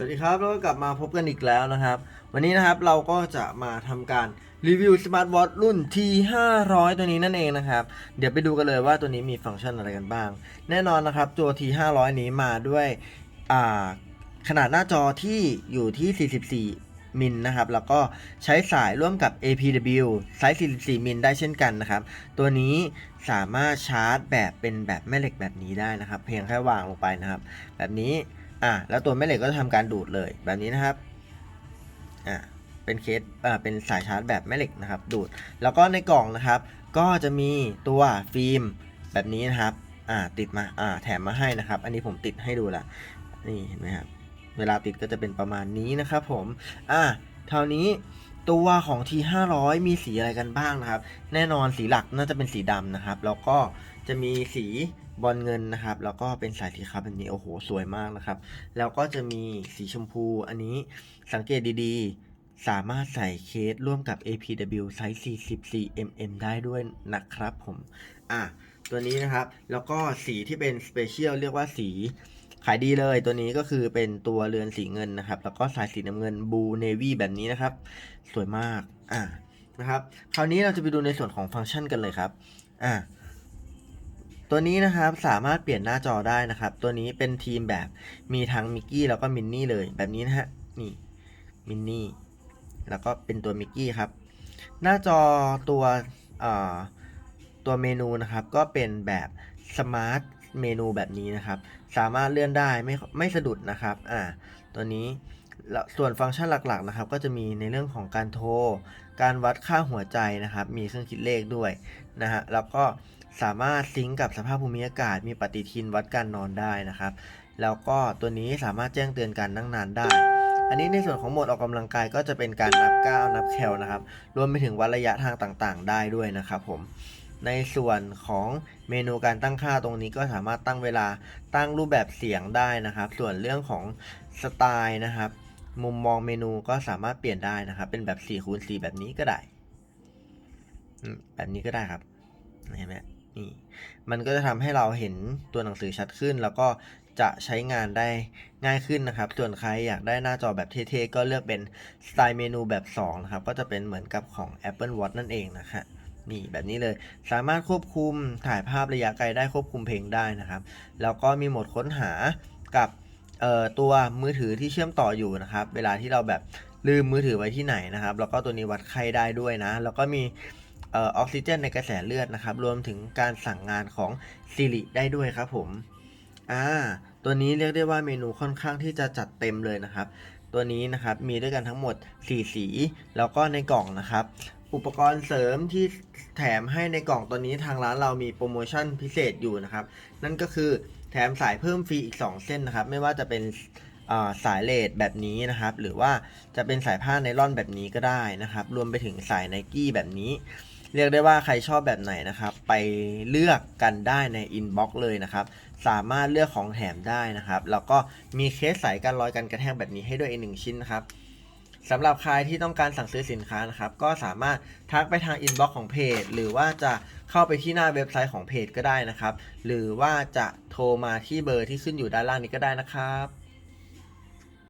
สวัสดีครับแล้วก็กลับมาพบกันอีกแล้วนะครับ วันนี้นะครับเราก็จะมาทำการรีวิวสมาร์ทวอทรุ่น T500 ตัวนี้นั่นเองนะครับ เดี๋ยวไปดูกันเลยว่าตัวนี้มีฟังก์ชันอะไรกันบ้าง แน่นอนนะครับตัว T500 นี้มาด้วยขนาดหน้าจอที่อยู่ที่ 44 มิลนะครับ แล้วก็ใช้สายร่วมกับ APW ไซส์ 44 มิลได้เช่นกันนะครับ ตัวนี้สามารถชาร์จแบบเป็นแบบแม่เหล็กแบบนี้ได้นะครับ เพียงแค่วางลงไปนะครับ แบบนี้ อะแล้วตัวแม่เหล็กก็จะทำการดูดเลยแบบนี้นะครับอะเป็นเคสอ่าเป็นสายชาร์จแบบแม่เหล็กนะครับ ดูด แล้วก็ในกล่องนะครับ ก็จะมีตัวฟิล์มแบบนี้นะครับอ่าติดมาอ่าแถมมาให้นะครับ อันนี้ผมติดให้ดูละนี่เห็นไหมครับเวลาติดก็จะเป็นประมาณนี้นะครับผมอ่าเท่านี้ตัวของ T500 มีสีอะไรกันบ้างนะครับ แน่นอนสีหลักน่าจะเป็นสีดำนะครับ แล้วก็ จะมีสีบอลเงินนะครับ แล้วก็เป็นสายสีขาวแบบนี้โอ้โหสวยมากนะครับ แล้วก็จะมีสีชมพูอันนี้สังเกตดีๆ สามารถใส่เคสร่วมกับ APW ไซส์ 44 mm ได้ด้วยนะครับผม อะ ตัวนี้นะครับ แล้วก็สีที่เป็นสเปเชียลเรียกว่าสีขายดีเลยตัวนี้ก็คือเป็นตัวเรือนสีเงินนะครับ แล้วก็สายสีน้ำเงินบูเนวี่แบบนี้นะครับ สวยมากอะนะครับ คราวนี้เราจะไปดูในส่วนของฟังก์ชันกันเลยครับอะ ตัวนี้นะครับสามารถเปลี่ยนหน้าจอได้นะครับ ตัวนี้เป็นทีมแบบมีทั้งมิกกี้แล้วก็มินนี่เลยแบบนี้นะฮะนี่มินนี่แล้วก็เป็นตัวมิกกี้ครับหน้าจอตัวเอ่อตัวเมนูนะครับ ก็เป็นแบบสมาร์ทเมนูแบบนี้นะครับ สามารถเลื่อนได้ไม่ไม่สะดุดนะครับอ่าตัวนี้ส่วนฟังก์ชันหลักๆนะครับ ก็จะมีในเรื่องของการโทร การวัดค่าหัวใจนะครับ มีเครื่องคิดเลขด้วยนะฮะแล้วก็ สามารถซิงกับสภาพภูมิอากาศ มีปฏิทินวัดการนอนได้นะครับ แล้วก็ตัวนี้สามารถแจ้งเตือนการนั่งนานได้ อันนี้ในส่วนของโหมดออกกำลังกายก็จะเป็นการนับก้าวนับแคลนะครับ รวมไปถึงวัดระยะทางต่างๆ ได้ด้วยนะครับผมในส่วนของเมนูการตั้งค่าตรงนี้ก็สามารถตั้งเวลาตั้งรูปแบบเสียงได้นะครับ ส่วนเรื่องของสไตล์นะครับ มุมมองเมนูก็สามารถเปลี่ยนได้นะครับ เป็นแบบ4คูณ4แบบนี้ก็ได้แบบนี้ก็ได้ครับเห็นไหม นี่มันก็จะทำให้เราเห็นตัวหนังสือชัดขึ้น แล้วก็จะใช้งานได้ง่ายขึ้นนะครับ ส่วนใครอยากได้หน้าจอแบบเท่ๆ ก็เลือกเป็นสไตล์เมนูแบบ2นะครับ ก็จะเป็นเหมือนกับของ Apple Watch นั่นเองนะฮะนี่แบบนี้เลย สามารถควบคุมถ่ายภาพระยะไกลได้ควบคุมเพลงได้นะครับ แล้วก็มีโหมดค้นหากับตัวมือถือที่เชื่อมต่ออยู่นะครับ เวลาที่เราแบบลืมมือถือไว้ที่ไหนนะครับ แล้วก็ตัวนี้วัดไข้ได้ด้วยนะ แล้วก็มี ออกซิเจนในกระแสเลือดนะครับ รวมถึงการสั่งงานของ Siri ได้ด้วยครับผมอ่าตัวนี้เรียกได้ว่าเมนูค่อนข้างที่จะจัดเต็มเลยนะครับ ตัวนี้นะครับมีด้วยกันทั้งหมด 4 สี แล้วก็ในกล่องนะครับ อุปกรณ์เสริมที่แถมให้ในกล่องตัวนี้ทางร้านเรามีโปรโมชั่นพิเศษอยู่นะครับ นั่นก็คือแถมสายเพิ่มฟรีอีก 2 เส้นนะครับ ไม่ว่าจะเป็นสายเลดแบบนี้นะครับ หรือว่าจะเป็นสายผ้าไนล่อนแบบนี้ก็ได้นะครับ รวมไปถึงสายไนกี้แบบนี้ เรียกได้ว่าใครชอบแบบไหนนะครับ ไปเลือกกันได้ในอินบ็อกซ์เลยนะครับ สามารถเลือกของแถมได้นะครับ แล้วก็มีเคสสายกันรอยกันกระแทกแบบนี้ให้ด้วยอีกหนึ่งชิ้นนะครับสำหรับใครที่ต้องการสั่งซื้อสินค้านะครับ ก็สามารถทักไปทางอินบ็อกซ์ของเพจ หรือว่าจะเข้าไปที่หน้าเว็บไซต์ของเพจก็ได้นะครับ หรือว่าจะโทรมาที่เบอร์ที่ขึ้นอยู่ด้านล่างนี้ก็ได้นะครับ